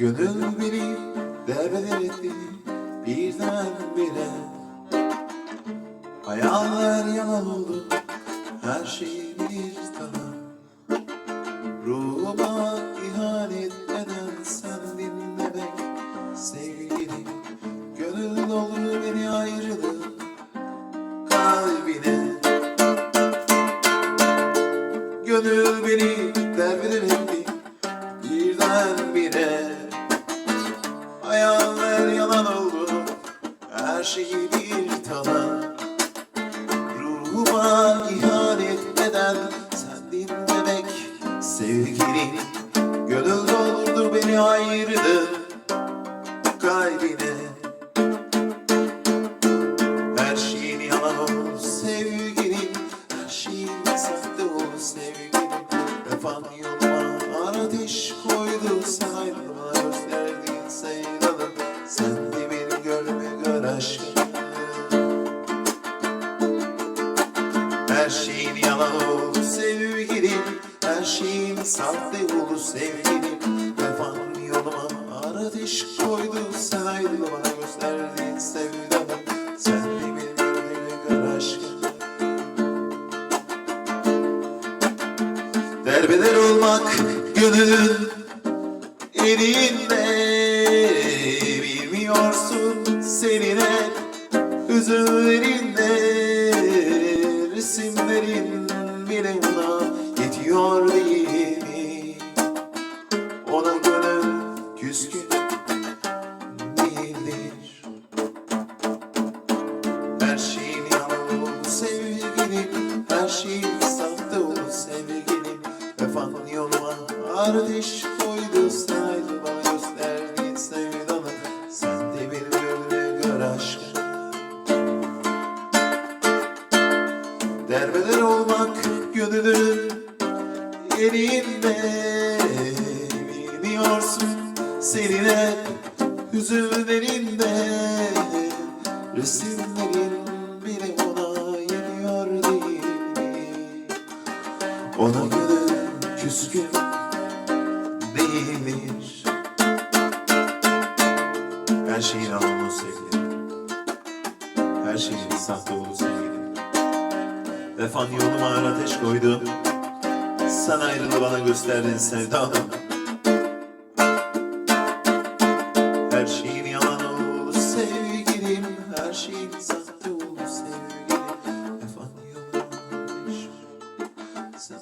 Gönül beni derbeder etti birden bire Hayaller yalan oldu her şey bir tamam Ruhuma ihanet eden sen dinlemek sevgilim. Gönül olur beni ayrılık kalbine. Gönül beni derbeder etti birdenbire her şeyi bir talan Ruhuma ihanet eden sen dinlemek sevgilim Gönül doldurdu beni ayırdı kalbine Her şeyin yalan ol sevgilim. Her şeyin sahte ol sevgilim. Vefan yoluma ateş koydu. Sen ayrılıma gösterdiğin sevdalı Sen de benim gönlüme aşkım. Derbeder olmak gönlün elinde. Bilmiyorsun seninle hüzünlerinde Resimlerin bile ona yetiyor değil mi? Ona gönül küskün değildir her şeyin yalan sevgilim. Her şeyin sahte olur sevgilim. Vefan yoluma ateş koydu Sen Derbeder olmak gönlünün elinde Bilmiyorsun senin hep hüzünlerinde Resimlerin bile ona yeniyor değil mi? Ona gönül küskün değildir Her şeyin anlamı sevgilim Her şeyin sahte olduğu Vefan yoluma ateş koydu. Sen ayrılı bana gösterdin sevdalım Her şeyin yalan oldu sevgilim. Her şeyin sahte oldu sevgilim. Efendim yolum Sen